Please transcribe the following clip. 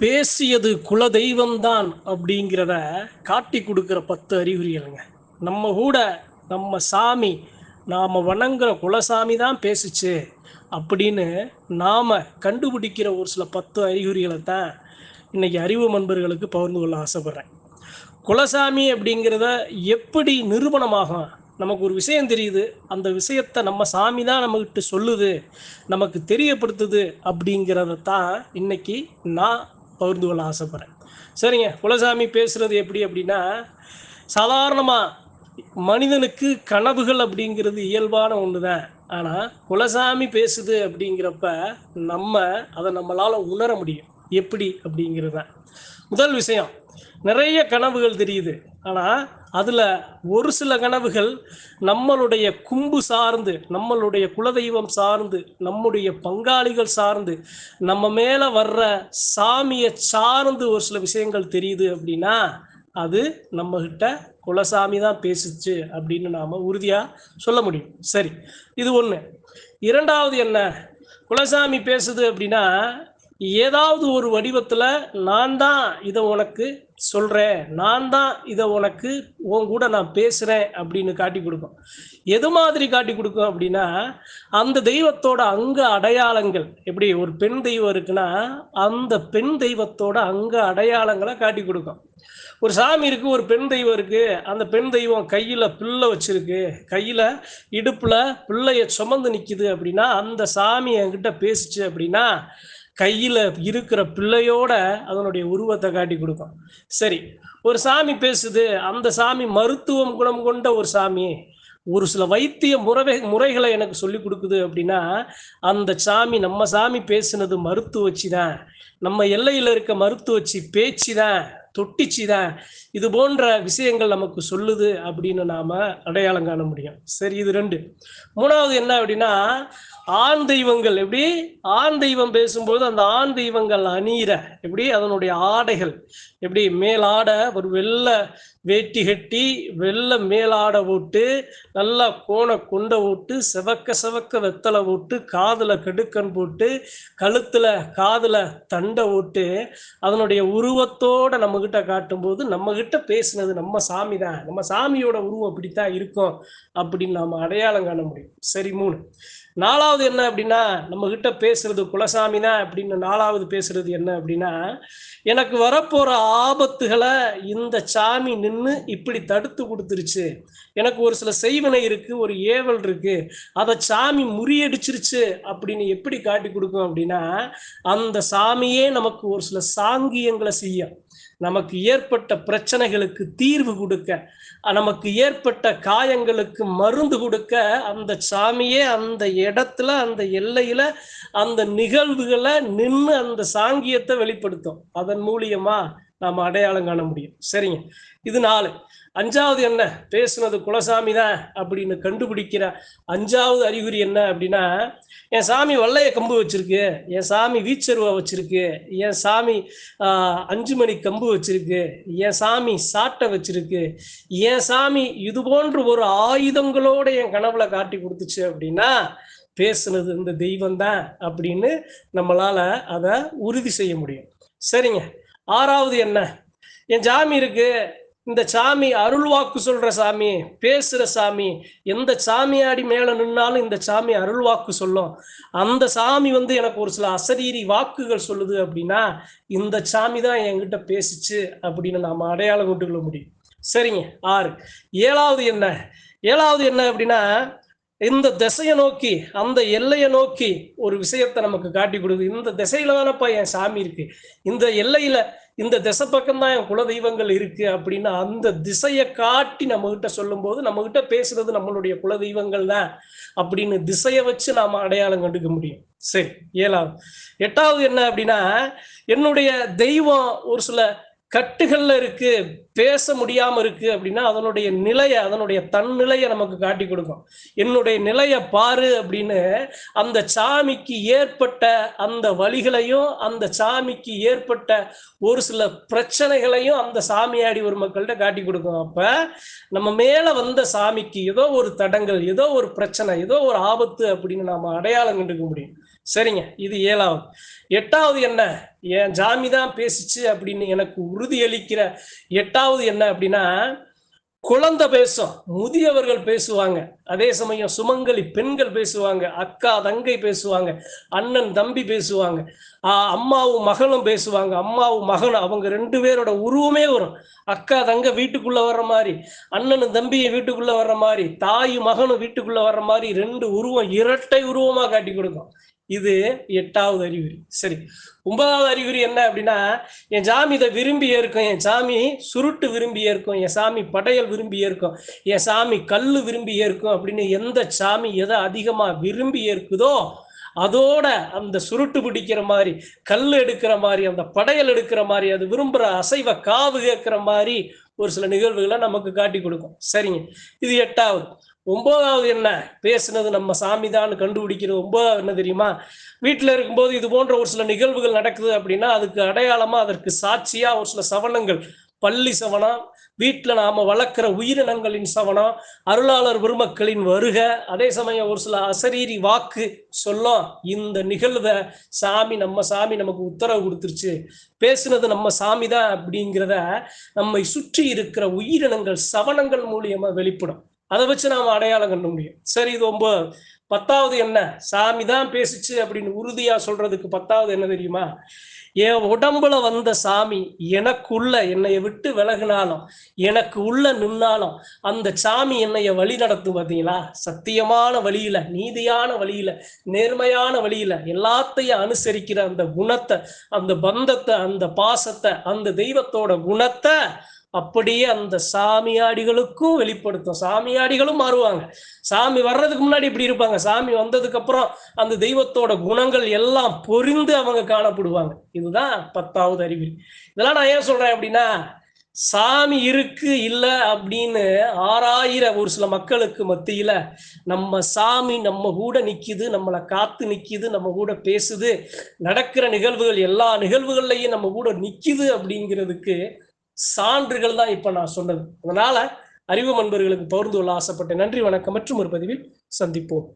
பேசியது குல தெய்வம்தான் அப்படிங்கிறத காட்டி கொடுக்குற பத்து அறிகுறிகளுங்க. நம்ம கூட நம்ம சாமி நாம் வணங்குற குலசாமி தான் பேசுச்சு அப்படின்னு நாம் கண்டுபிடிக்கிற ஒரு சில பத்து அறிகுறிகளை தான் இன்றைக்கி அறிவு நண்பர்களுக்கு பகிர்ந்து கொள்ள ஆசைப்பட்றேன். குலசாமி அப்படிங்கிறத எப்படி நிரூபணமாகும் நமக்கு ஒரு விஷயம் தெரியுது. அந்த விஷயத்தை நம்ம சாமி தான் நம்மகிட்ட சொல்லுது நமக்கு தெரியப்படுத்துது அப்படிங்கிறத தான் இன்னைக்கு நான் பகிர்ந்து கொள்ள ஆசைப்பட்றேன். சரிங்க குலசாமி பேசுகிறது எப்படி அப்படின்னா சாதாரணமாக மனிதனுக்கு கனவுகள் அப்படிங்கிறது இயல்பான ஒன்று தான் ஆனால் குலசாமி பேசுது அப்படிங்கிறப்ப நம்ம அதை நம்மளால் உணர முடியும். எப்படி அப்படிங்கிறது. தான் முதல் விஷயம் நிறைய கனவுகள் தெரியுது. ஆனால் அதில் ஒரு சில கனவுகள் நம்மளுடைய கும்பு சார்ந்து நம்மளுடைய குலதெய்வம் சார்ந்து நம்முடைய பங்காளிகள் சார்ந்து நம்ம மேலே வர்ற சாமியை சார்ந்து ஒரு சில விஷயங்கள் தெரியுது அப்படின்னா அது நம்மகிட்ட குலசாமி தான் பேசுச்சு அப்படின்னு நாம் உறுதியாக சொல்ல முடியும். சரி இது ஒன்று இரண்டாவது என்ன? குலசாமி பேசுது அப்படின்னா ஏதாவது ஒரு வடிவத்தில் நான் தான் இதை உனக்கு சொல்கிறேன் நான் தான் இதை உனக்கு உன் கூட நான் பேசுகிறேன் அப்படின்னு காட்டி கொடுக்கும். எது மாதிரி காட்டி கொடுக்கும் அப்படின்னா அந்த தெய்வத்தோட அங்க அடையாளங்கள் எப்படி ஒரு பெண் தெய்வம் இருக்குன்னா அந்த பெண் தெய்வத்தோட அங்க அடையாளங்களை காட்டி கொடுக்கும். ஒரு சாமி இருக்குது ஒரு பெண் தெய்வம் இருக்குது அந்த பெண் தெய்வம் கையில் பிள்ளை வச்சுருக்கு கையில் இடுப்பில் பிள்ளைய சுமந்து நிற்கிது அப்படின்னா அந்த சாமி என்கிட்ட பேசிச்சு அப்படின்னா கையில் இருக்கிற பிள்ளையோட அதனுடைய உருவத்தை காட்டி கொடுக்கும். சரி ஒரு சாமி பேசுது அந்த சாமி மருத்துவம் குணம் கொண்ட ஒரு சாமி. ஒரு சில வைத்திய முறை முறைகளை எனக்கு சொல்லி கொடுக்குது அப்படின்னா அந்த சாமி நம்ம சாமி பேசுனது மருத்துவச்சி தான் நம்ம எல்லையில் இருக்க மருத்துவச்சி பேச்சு தான் தொட்டிச்சி தான் இது போன்ற விஷயங்கள் நமக்கு சொல்லுது அப்படின்னு நாம் அடையாளம் காண முடியும். சரி இது ரெண்டு. மூணாவது என்ன அப்படின்னா ஆண் தெய்வங்கள் எப்படி? ஆண் தெய்வம் பேசும்போது அந்த ஆண் தெய்வங்கள் அணியிற எப்படி? அதனுடைய ஆடைகள் எப்படி? மேலாட ஒரு வெள்ளை வேட்டி கட்டி வெள்ளை மேலாட போட்டு நல்லா கோண கொண்ட போட்டு செவக்க செவக்க வெத்தலை போட்டு காதில் கெடுக்கன் போட்டு கழுத்தில் காதில் தண்டை போட்டு அதனுடைய உருவத்தோடு நம்மக்கிட்ட காட்டும்போது நம்மக்கிட்ட பேசினது நம்ம சாமி தான். நம்ம சாமியோட உருவம் அப்படித்தான் இருக்கும் அப்படின்னு நம்ம அடையாளம் காண முடியும். சரி மூணு. நாலாவது என்ன அப்படின்னா நம்ம கிட்ட பேசுறது குலசாமி தான் அப்படின்னு நாலாவது பேசுறது என்ன அப்படின்னா எனக்கு வரப்போற ஆபத்துகளை இந்த சாமி நின்று இப்படி தடுத்து கொடுத்துருச்சு. எனக்கு ஒரு சில செய்வனை இருக்கு ஒரு ஏவல் இருக்கு. அதை சாமி முறியடிச்சிருச்சு அப்படின்னு எப்படி காட்டி கொடுக்கும் அப்படின்னா அந்த சாமியே நமக்கு ஒரு சில சாங்கியங்களை செய்யும் நமக்கு ஏற்பட்ட பிரச்சனைகளுக்கு தீர்வு கொடுக்க நமக்கு ஏற்பட்ட காயங்களுக்கு மருந்து கொடுக்க அந்த சாமியே அந்த இடத்துல அந்த எல்லையில அந்த நிகழ்வுகளை நின்று அந்த சாங்கியத்தை வெளிப்படுத்தும். அதன் மூலியமா நாம் அடையாளம் காண முடியும். சரிங்க. இது நாலு. அஞ்சாவது என்ன? பேசுனது குலசாமி தான் அப்படின்னு கண்டுபிடிக்கிற அஞ்சாவது அறிகுறி என்ன அப்படின்னா என் சாமி வல்லைய கம்பு வச்சிருக்கு என் சாமி வீச்சருவா வச்சிருக்கு என் சாமி அஞ்சு மணி கம்பு வச்சிருக்கு என் சாமி சாட்டை வச்சிருக்கு என் சாமி இது போன்ற ஒரு ஆயுதங்களோட என் கனவுல காட்டி கொடுத்துச்சு அப்படின்னா பேசுனது இந்த தெய்வம் தான் அப்படின்னு நம்மளால அதை உறுதி செய்ய முடியும். சரிங்க. ஆறாவது என்ன? என் சாமி இருக்கு. இந்த சாமி அருள்வாக்கு சொல்ற சாமி பேசுற சாமி எந்த சாமியாடி மேல நின்னாலும் இந்த சாமி அருள்வாக்கு சொல்லும். அந்த சாமி வந்து எனக்கு ஒரு சில அசரீரி வாக்குகள் சொல்லுது அப்படின்னா இந்த சாமி தான் என்கிட்ட பேசிச்சு அப்படின்னு நாம அடையாளம் கொண்டுள்ள முடியும். சரிங்க. ஆறு. ஏழாவது என்ன? ஏழாவது என்ன அப்படின்னா இந்த திசையை நோக்கி அந்த எல்லையை நோக்கி ஒரு விஷயத்தை நமக்கு காட்டி கொடுக்குது. இந்த திசையில தானப்பா என் சாமி இருக்கு. இந்த எல்லையில இந்த திசை பக்கம் தான் என் குல தெய்வங்கள் இருக்கு அப்படின்னு அந்த திசையை காட்டி நம்ம கிட்ட சொல்லும்போது நம்ம கிட்ட பேசுறது நம்மளுடைய குல தெய்வங்கள் தான் அப்படின்னு திசையை வச்சு நாம அடையாளம் கண்டுக்க முடியும். சரி ஏழாவது. எட்டாவது என்ன அப்படின்னா என்னுடைய தெய்வம் ஒரு சில கட்டுகள்ல இருக்கு பேச முடியாம இருக்கு அப்படின்னா அதனுடைய நிலையை அதனுடைய தன்னிலையை நமக்கு காட்டி கொடுக்கும். என்னுடைய நிலையை பாரு அப்படின்னு அந்த சாமிக்கு ஏற்பட்ட அந்த வழிகளையும் அந்த சாமிக்கு ஏற்பட்ட ஒரு சில பிரச்சனைகளையும் அந்த சாமியாடி ஒரு மக்கள்கிட்ட காட்டி கொடுக்கும். அப்ப நம்ம மேல வந்த சாமிக்கு ஏதோ ஒரு தடங்கள் ஏதோ ஒரு பிரச்சனை ஏதோ ஒரு ஆபத்து அப்படின்னு நாம அடையாளம் கண்டுக்க முடியும். சரிங்க இது ஏழாவது. எட்டாவது என்ன? என் ஜாமி தான் பேசிச்சு அப்படின்னு எனக்கு உறுதியளிக்கிற எட்டாவது என்ன அப்படின்னா குழந்தை பேசும் முதியவர்கள் பேசுவாங்க. அதே சமயம் சுமங்கலி பெண்கள் பேசுவாங்க அக்கா தங்கை பேசுவாங்க அண்ணன் தம்பி பேசுவாங்க அம்மாவும் மகளும் பேசுவாங்க அம்மாவும் மகனும் அவங்க ரெண்டு பேரோட உருவமே வரும். அக்கா தங்க வீட்டுக்குள்ள வர்ற மாதிரி அண்ணனும் தம்பியும் வீட்டுக்குள்ள வர்ற மாதிரி தாயும் மகனும் வீட்டுக்குள்ள வர்ற மாதிரி ரெண்டு உருவம் இரட்டை உருவமா காட்டி கொடுக்கும். இது எட்டாவது அறிகுறி. சரி ஒன்பதாவது அறிகுறி என்ன அப்படின்னா என் சாமி இதை விரும்பி ஏற்கும் என் சாமி சுருட்டு விரும்பி ஏற்கும் என் சாமி படையல் விரும்பி ஏற்கும் என் சாமி கல் விரும்பி ஏற்கும் அப்படின்னு எந்த சாமி எதை அதிகமாக விரும்பி ஏற்குதோ அதோட அந்த சுருட்டு பிடிக்கிற மாதிரி கல் எடுக்கிற மாதிரி அந்த படையல் எடுக்கிற மாதிரி அது விரும்புகிற அசைவ காவு கேட்குற மாதிரி ஒரு சில நிகழ்வுகளை நமக்கு காட்டி கொடுக்கும். சரிங்க. இது எட்டாவது. ஒன்பதாவது என்ன? பேசுனது நம்ம சாமி தான் கண்டுபிடிக்கிறது ஒன்பதாவது என்ன தெரியுமா? வீட்டில் இருக்கும்போது இது போன்ற ஒரு சில நிகழ்வுகள் நடக்குது அப்படின்னா அதுக்கு அடையாளமாக அதற்கு சாட்சியாக ஒரு சில சவணங்கள். பள்ளி சவனம் வீட்டில் நாம் வளர்க்குற உயிரினங்களின் சவனம் அருளாளர் பெருமக்களின் வருக அதே சமயம் ஒரு சில அசரீரி வாக்கு சொல்லும். இந்த நிகழ்வை சாமி நம்ம சாமி நமக்கு உத்தரவு கொடுத்துருச்சு. பேசுனது நம்ம சாமி தான் அப்படிங்கிறத நம்மை சுற்றி இருக்கிற உயிரினங்கள் சவணங்கள் மூலியமாக வெளிப்படும். அதை வச்சு நாம் அடையாளம் கண்டு முடியும். சரி இது ரொம்ப பத்தாவது என்ன? சாமி தான் பேசிச்சு அப்படின்னு உறுதியா சொல்றதுக்கு பத்தாவது என்ன தெரியுமா? என் உடம்புல வந்த சாமி எனக்குள்ள என்னைய விட்டு விலகினாலும் எனக்கு உள்ள நின்னாலும் அந்த சாமி என்னைய வழி நடத்தும் பார்த்தீங்களா? சத்தியமான வழியில நீதியான வழியில நேர்மையான வழியில எல்லாத்தையும் அனுசரிக்கிற அந்த குணத்தை அந்த பந்தத்தை அந்த பாசத்தை அந்த தெய்வத்தோட குணத்தை அப்படியே அந்த சாமியாடிகளுக்கும் வெளிப்படுத்தும். சாமியாடிகளும் மாறுவாங்க. சாமி வர்றதுக்கு முன்னாடி இப்படி இருப்பாங்க. சாமி வந்ததுக்கு அப்புறம் அந்த தெய்வத்தோட குணங்கள் எல்லாம் பொறிந்து அவங்க காணப்படுவாங்க. இதுதான் பத்தாவது அறிவியல் இதெல்லாம் நான் ஏன் சொல்றேன் அப்படின்னா சாமி இருக்கு இல்லை அப்படின்னு ஆறாயிர ஒரு சில மக்களுக்கு மத்தியில நம்ம சாமி நம்ம கூட நிற்கிது நம்மளை காத்து நிற்கிது நம்ம கூட பேசுது நடக்கிற நிகழ்வுகள் எல்லா நிகழ்வுகள்லையும் நம்ம கூட நிக்குது அப்படிங்கிறதுக்கு சான்றுகள் தான் இப்ப நான் சொன்னது. அதனால அறிவு அன்பர்களுக்கு பகிர்ந்து கொள்ள ஆசைப்பட்டேன். நன்றி வணக்கம் மற்றும் ஒரு பதிவில் சந்திப்போம்.